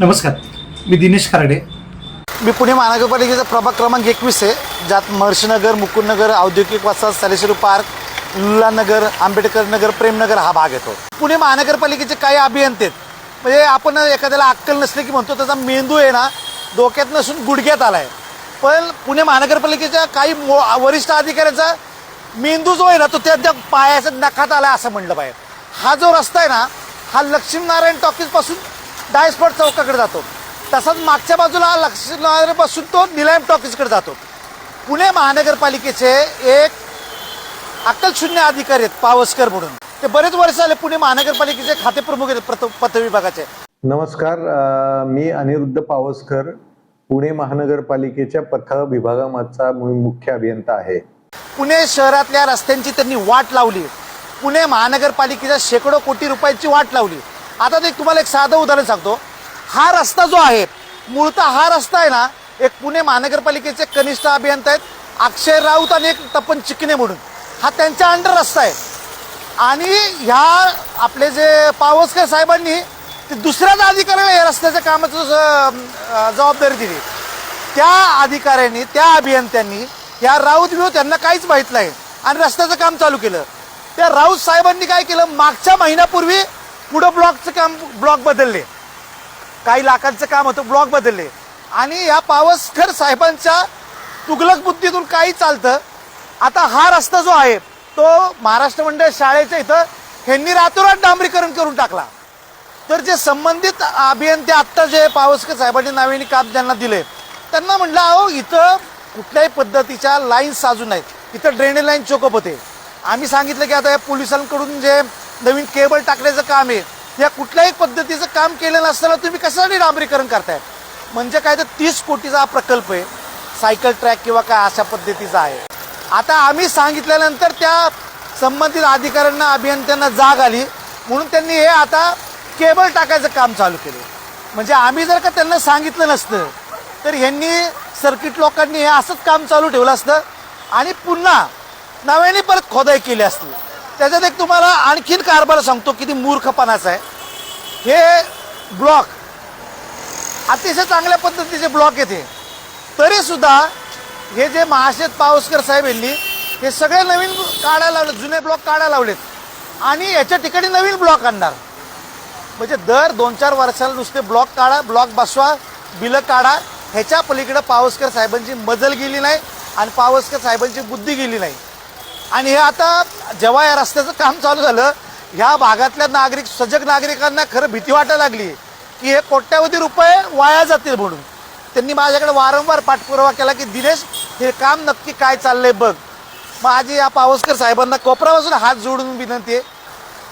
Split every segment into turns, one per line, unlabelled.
नमस्कार मी दिनेश खराडे.
मी पुणे महानगरपालिकेचा प्रभाग क्रमांक एकवीस आहे ज्यात महर्षीनगर मुकुंदनगर औद्योगिक वसाहत सालेश्वरी पार्क लुलानगर आंबेडकर नगर प्रेमनगर हा भाग येतो. पुणे महानगरपालिकेचे काही अभियंते आहेत. म्हणजे आपण एखाद्याला अक्कल नसले की म्हणतो त्याचा मेंदू आहे ना डोक्यात नसून गुडघ्यात आला आहे पण पुणे महानगरपालिकेच्या काही मो वरिष्ठ अधिकाऱ्याचा मेंदू जो आहे ना तो त्या पायाच्या नखात आहे असं म्हणलं पाहिजे. हा जो रस्ता आहे ना हा लक्ष्मीनारायण टॉकीजपासून डायस्पॉट चौकाकडे जातो. तसाच मागच्या बाजूला लक्ष्मीनारायणपासून तो निलायम टॉकीजकडे जातो. पुणे महानगरपालिकेचे एक अक्कलशून्य अधिकारी आहेत पावसकर म्हणून. ते बरेच वर्ष झाले पुणे महानगरपालिकेचे खाते प्रमुख आहेत पथ विभागाचे.
नमस्कार मी अनिरुद्ध पावसकर पुणे महानगरपालिकेच्या पथ विभागामागचा मुख्य अभियंता आहे.
पुणे शहरातल्या रस्त्यांची त्यांनी वाट लावली. पुणे महानगरपालिकेच्या शेकडो कोटी रुपयांची वाट लावली. आता ते तुम्हाला एक साधं उदाहरण सांगतो. हा रस्ता जो आहे मूळतः हा रस्ता आहे ना एक पुणे महानगरपालिकेचे कनिष्ठ अभियंता आहेत अक्षय राऊत आणि एक तपन चिकणे म्हणून. हा त्यांच्या अंडर रस्ता आहे. आणि ह्या आपले जे पावसकर साहेबांनी ते दुसऱ्याच अधिकाऱ्याला या रस्त्याच्या कामाचं जबाबदारी दिली. त्या अधिकाऱ्यांनी त्या अभियंत्यांनी या राऊत विरोध त्यांना काहीच माहीत नाही. आणि रस्त्याचं काम चालू केलं. त्या राऊत साहेबांनी काय केलं? मागच्या महिन्यापूर्वी पुढं ब्लॉकचं काम ब्लॉक बदलले. काही लाखांचं काम होतं ब्लॉक बदलले. आणि या पावसकर साहेबांच्या तुगलक बुद्धीतून काही चालतं. आता हा रस्ता जो आहे तो महाराष्ट्र मंडळ शाळेच्या इथं ह्यांनी रातोरात डांबरीकरण करून टाकला. तर जे संबंधित अभियंते आत्ता जे पावसकर साहेबांनी नावेनी काम त्यांना दिले त्यांना म्हटलं अहो इथं कुठल्याही पद्धतीच्या लाईन्स साजून नाहीत. इथं ड्रेनेज लाईन चोकअप होते. आम्ही सांगितलं की आता या पोलिसांकडून जे नवीन केबल टाकण्याचं काम आहे. या कुठल्याही पद्धतीचं काम केलं नसताना तुम्ही कशासाठी डांबरीकरण करताय? म्हणजे काय तर तीस कोटीचा हा प्रकल्प आहे. सायकल ट्रॅक किंवा काय अशा पद्धतीचा आहे. आता आम्ही सांगितल्यानंतर त्या संबंधित अधिकाऱ्यांना अभियंत्यांना जाग आली. म्हणून त्यांनी हे आता केबल टाकायचं काम चालू केलं. म्हणजे आम्ही जर का त्यांना सांगितलं नसतं तर ह्यांनी सर्किट लोकांनी हे असंच काम चालू ठेवलं असतं आणि पुन्हा नव्याने परत खोदाई केली असती. त्याच्यात एक तुम्हाला आणखीन कारभार सांगतो किती मूर्खपणाचा आहे. हे ब्लॉक अतिशय चांगल्या पद्धतीचे ब्लॉक येते. तरीसुद्धा हे जे महाशेत पावसकर साहेब यांनी हे सगळे नवीन काढायला लावले जुने ब्लॉक काढायला लावलेत. आणि याच्या ठिकाणी नवीन ब्लॉक आणणार. म्हणजे दर दोन चार वर्षाला नुसते ब्लॉक काढा ब्लॉक बसवा बिलं काढा. ह्याच्या पलीकडे पावसकर साहेबांची मजल गेली नाही आणि पावसकर साहेबांची बुद्धी गेली नाही. आणि हे आता जेव्हा या रस्त्याचं काम चालू झालं ह्या भागातल्या नागरिक सजग नागरिकांना खरं भीती वाटायला लागली की हे कोट्यावधी रुपये वाया जातील म्हणून. त्यांनी माझ्याकडे वारंवार पाठपुरावा केला की दिनेश हे काम नक्की काय चाललंय बघ. मग आज या पावसकर साहेबांना कोपरापासून हात जोडून विनंती आहे.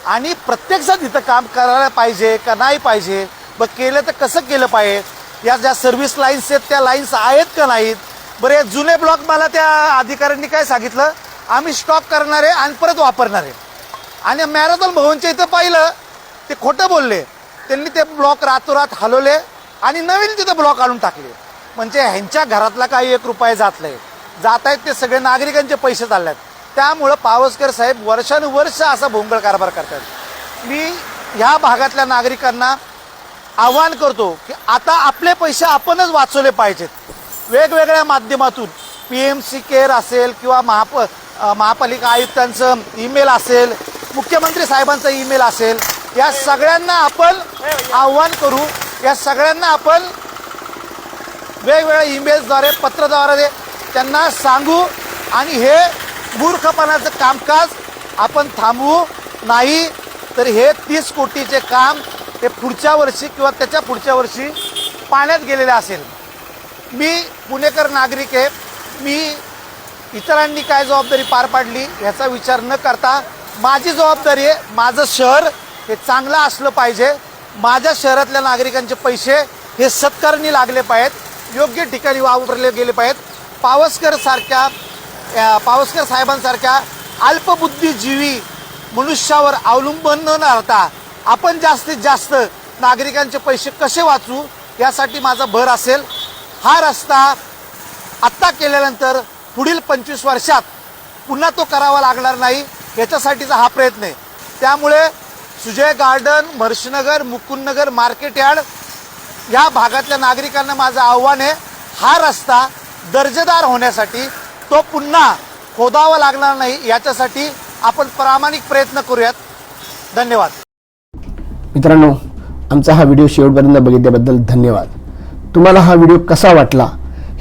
आणि प्रत्यक्षात इथं काम करायला पाहिजे का नाही पाहिजे मग केलं तर कसं केलं पाहिजे? या ज्या सर्व्हिस लाईन्स आहेत त्या लाईन्स आहेत का नाहीत? बरं हे जुने ब्लॉक मला त्या अधिकाऱ्यांनी काय सांगितलं? आम्ही स्टॉप करणार आहे आणि परत वापरणार. आहे आणि मॅरेथॉन भवनच्या इथं पाहिलं ते खोटं बोलले. त्यांनी ते ब्लॉक रातोरात हलवले आणि नवीन तिथं ब्लॉक आणून टाकले. म्हणजे ह्यांच्या घरातला काही एक रुपये जात नाही. जात आहेत ते सगळे नागरिकांचे पैसे चालले आहेत त्यामुळं पावसकर साहेब वर्षानुवर्ष असा भोंगळ कारभार करतात. मी ह्या भागातल्या नागरिकांना आवाहन करतो की आता आपले पैसे आपणच वाचवले पाहिजेत. वेगवेगळ्या माध्यमातून पी एम सी केअर असेल किंवा महाप महापालिका आयुक्तांचं ईमेल असेल मुख्यमंत्री साहेबांचा ईमेल असेल या सगळ्यांना आपण आव्हान करू. या सगळ्यांना आपण वेगवेगळ्या ईमेल्सद्वारे पत्रद्वारे त्यांना सांगू आणि हे मूर्खपणाचं कामकाज आपण थांबवू नाही तर हे तीस कोटीचे काम ते पुढच्या वर्षी किंवा त्याच्या पुढच्या वर्षी पाण्यात गेलेले असेल. मी पुणेकर नागरिक आहे. मी इतरांनी काय जबाबदारी पार पाडली ह्याचा विचार न करता माझी जबाबदारी आहे माझं शहर हे चांगलं असलं पाहिजे. माझ्या शहरातल्या नागरिकांचे पैसे हे सत्कारणी लागले पाहिजेत योग्य ठिकाणी वापरले गेले पाहिजेत. पावसकर सारख्या पावसकर साहेबांसारख्या अल्पबुद्धिजीवी मनुष्यावर अवलंबन न राहता आपण जास्तीत जास्त नागरिकांचे पैसे कसे वाचू यासाठी माझा भर असेल. हा रस्ता आत्ता केल्यानंतर पुढील पंचवीस वर्षात पुन्हा तो करावा लागणार नाही याच्यासाठीचा हा प्रयत्न आहे. त्यामुळे Sujay garden Maharshinagar Mukundnagar market yard या भागातल्या नागरिकांना माझं आव्हान आहे हा रस्ता दर्जेदार होण्यासाठी तो पुन्हा खोदावा लागणार नाही याच्यासाठी आपण प्रामाणिक प्रयत्न करूयात. धन्यवाद.
मित्रांनो आमचा हा व्हिडिओ शेवटपर्यंत बघितल्याबद्दल धन्यवाद. तुम्हाला हा व्हिडिओ कसा वाटला?